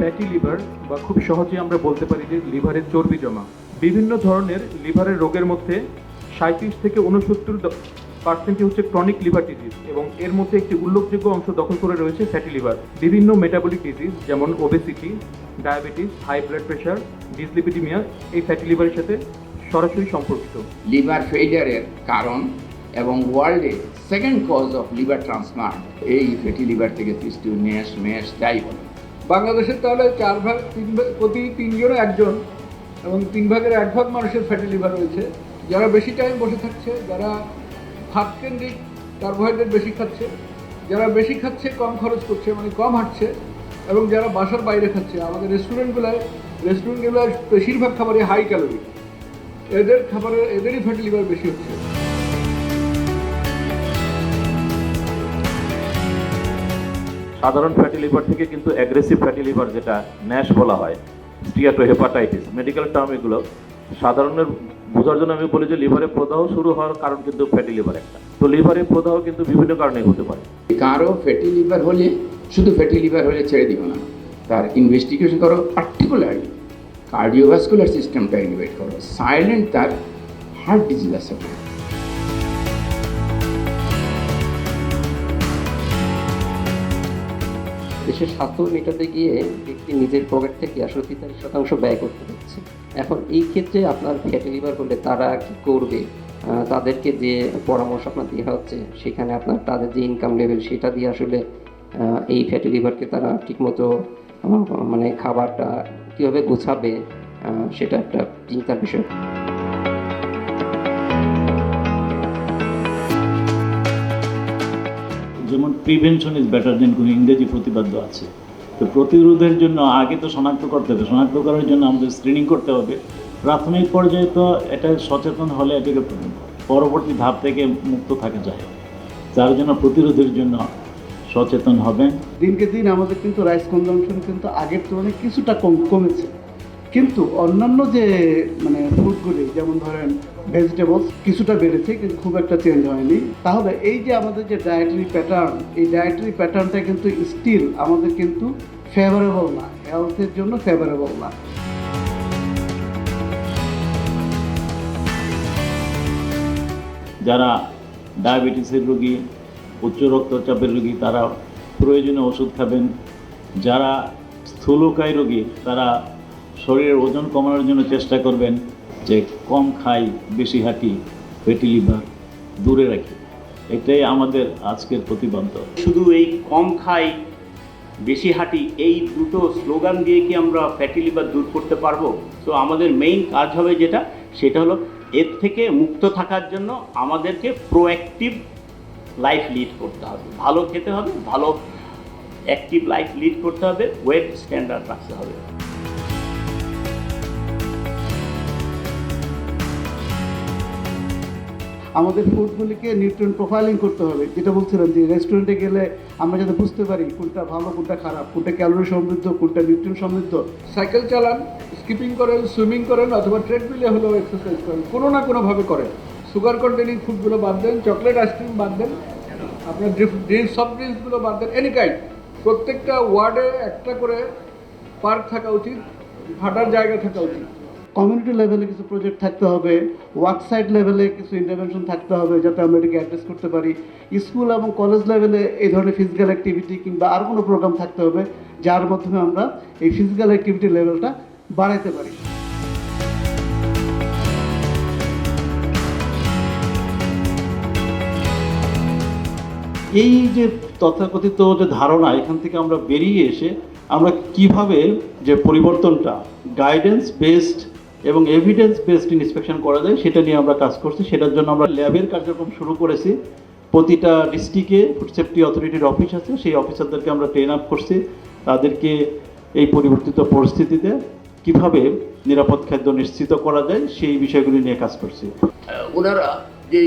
Fatty liver বা খুব সহজে আমরা বলতে পারি যে লিভারের চর্বি জমা। বিভিন্ন ধরনের লিভারের রোগের মধ্যে সাঁত্রিশ থেকে উনসত্তর পার্সেন্টই হচ্ছে ক্রনিক লিভার ডিজিজ এবং এর মধ্যে একটি উল্লেখযোগ্য অংশ দখল করে রয়েছে ফ্যাটি লিভার বিভিন্ন মেটাবলিক ডিজিজ যেমন obesity diabetes high blood pressure dyslipidemia এই ফ্যাটি লিভারের সাথে সরাসরি সম্পর্কিত। লিভার ফেলিয়ারের কারণ এবং ওয়ার্ল্ডে second cause of liver transplant এই ফ্যাটি লিভার থেকে সৃষ্টি মেশ মেশ, যাই বলে। বাংলাদেশের তাহলে চার ভাগ, তিন ভাগ, প্রতি তিনজনে একজন এবং তিন ভাগের এক ভাগ মানুষের ফ্যাটি লিভার রয়েছে। যারা বেশি টাইম বসে থাকছে, যারা ভাত কেন্দ্রিক কার্বোহাইড্রেট বেশি খাচ্ছে, যারা বেশি খাচ্ছে, কম খরচ করছে মানে কম হাঁটছে এবং যারা বাসার বাইরে খাচ্ছে, আমাদের রেস্টুরেন্টগুলোয় রেস্টুরেন্টগুলোয় বেশিরভাগ খাবারই হাই ক্যালোরি এদের খাবারের এদেরই ফ্যাটি লিভার বেশি হচ্ছে। সাধারণ ফ্যাটি লিভার থেকে কিন্তু অ্যাগ্রেসিভ ফ্যাটি লিভার যেটা ন্যাশ বলা হয় স্টিয়াটো হেপাটাইটিস মেডিকেল টার্ম এগুলো, সাধারণের বোঝার জন্য আমি বলি যে লিভারে প্রদাহ শুরু হওয়ার কারণ কিন্তু ফ্যাটি লিভার একটা। তো লিভারে প্রদাহ কিন্তু বিভিন্ন কারণে হতে পারে। কারও ফ্যাটি লিভার হলে, শুধু ফ্যাটি লিভার হলে ছেড়ে দিব না। তার ইনভেস্টিগেশন করো পার্টিকুলারলি কার্ডিওভাস্কুলার সিস্টেমটা ইনভেস্ট করো। সাইলেন্ট তার হার্ট ডিজিজ আছে। দেশের স্বাস্থ্য মেটাতে গিয়ে ব্যক্তি নিজের পকেট থেকে আসলে তেতাল্লিশ শতাংশ ব্যয় করতে হচ্ছে এখন এই ক্ষেত্রে আপনার ফ্যাটি লিভার হলে তারা কি করবে? তাদেরকে যে পরামর্শ আপনার দেওয়া হচ্ছে, সেখানে আপনার তাদের যে ইনকাম লেভেল সেটা দিয়ে আসলে এই ফ্যাটি লিভারকে তারা ঠিকমতো মানে খাবারটা কীভাবে গোছাবে সেটা একটা চিন্তার বিষয়। প্রিভেনশন ইজ বেটার দেন কোনো ইংরেজি প্রতিপাদ্য আছে। তো প্রতিরোধের জন্য আগে তো শনাক্ত করতে হবে। শনাক্ত করার জন্য আমাদের স্ক্রিনিং করতে হবে। প্রাথমিক পর্যায়ে তো এটা সচেতন হলে এটাকে পরবর্তী ধাপ থেকে মুক্ত থাকা যায়। যার জন্য প্রতিরোধের জন্য সচেতন হবেন। দিনকে দিন আমাদের কিন্তু রাইস কনজাম্পশন কিন্তু আগের তুলনায় কিছুটা কম কমেছে। কিন্তু অন্যান্য যে মানে ফুডগুলি যেমন ধরেন ভেজিটেবলস কিছুটা বেড়েছে, কিন্তু খুব একটা চেঞ্জ হয়নি। তাহলে এই যে আমাদের যে ডায়েটারি প্যাটার্ন এই ডায়েটারি প্যাটার্নটা কিন্তু স্টিল আমাদের কিন্তু ফেভারেবল না। হেলথের জন্য ফেভারেবল না। যারা ডায়াবেটিসের রোগী, উচ্চ রক্তচাপের রোগী, তারা প্রয়োজনীয় ওষুধ খাবেন। যারা স্থূলকায় রোগী, তারা শরীরের ওজন কমানোর জন্য চেষ্টা করবেন যে কম খাই, বেশি হাঁটি ফেটি লিভার দূরে রাখি। এটাই আমাদের আজকের প্রতিবন্ধ শুধু এই কম খাই, বেশি হাঁটি, এই দুটো স্লোগান দিয়ে কি আমরা ফ্যাটি লিভার দূর করতে পারব? তো আমাদের মেইন কাজ হবে যেটা, সেটা হলো এর থেকে মুক্ত থাকার জন্য আমাদেরকে প্রোঅ্যাক্টিভ লাইফ লিড করতে হবে। ভালো খেতে হবে, ভালো অ্যাক্টিভ লাইফ লিড করতে হবে ওয়েট স্ট্যান্ডার্ড রাখতে হবে। আমাদের ফুডগুলিকে নিউট্রিয়েন্ট প্রোফাইলিং করতে হবে। যেটা বলছিলাম যে রেস্টুরেন্টে গেলে আমরা যাতে বুঝতে পারি কোনটা ভালো, কোনটা খারাপ, কোনটা ক্যালোরি সমৃদ্ধ, কোনটা নিউট্রিয়েন্ট সমৃদ্ধ। সাইকেল চালান স্কিপিং করেন সুইমিং করেন অথবা ট্রেডমিলে হলেও এক্সারসাইজ করেন। কোনো না কোনোভাবে করেন। সুগার কন্টেনিং ফুডগুলো বাদ দেন চকলেট আইসক্রিম বাদ দেন, আপনার ড্রিঙ্কস সফট ড্রিঙ্কসগুলো বাদ দেন এনি কাইন্ড প্রত্যেকটা ওয়ার্ডে একটা করে পার্ক থাকা উচিত, হাঁটার জায়গা থাকা উচিত। কমিউনিটি লেভেলে কিছু প্রজেক্ট থাকতে হবে ওয়ার্কসাইট লেভেলে কিছু ইন্টারভেনশন থাকতে হবে যাতে আমরা এটাকে অ্যাড্রেস করতে পারি। স্কুল এবং কলেজ লেভেলে এই ধরনের ফিজিক্যাল অ্যাক্টিভিটি কিংবা আর কোনো প্রোগ্রাম থাকতে হবে, যার মাধ্যমে আমরা এই ফিজিক্যাল অ্যাক্টিভিটি লেভেলটা বাড়াইতে পারি। এই যে তথাকথিত যে ধারণা, এখান থেকে আমরা বেরিয়ে এসে আমরা কীভাবে যে পরিবর্তনটা গাইডেন্স বেসড এবং এভিডেন্স বেসড ইন্সপেকশন করা যায়, সেটা নিয়ে আমরা কাজ করছি। সেটার জন্য আমরা ল্যাবের কার্যক্রম শুরু করেছি। প্রতিটা ডিস্ট্রিক্টে ফুড সেফটি অথরিটির অফিস আছে। সেই অফিসারদেরকে আমরা ট্রেন আপ করছি, তাদেরকে এই পরিবর্তিত পরিস্থিতিতে কীভাবে নিরাপদ খাদ্য নিশ্চিত করা যায়, সেই বিষয়গুলি নিয়ে কাজ করছি। ওনারা যে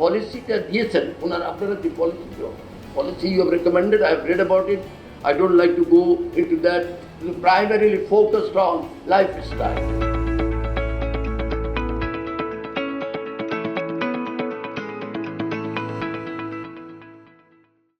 পলিসিটা দিয়েছেন, ওনারা আপনারা যে policy policy you have recommended I have read about it I don't like to go into that focused on lifestyle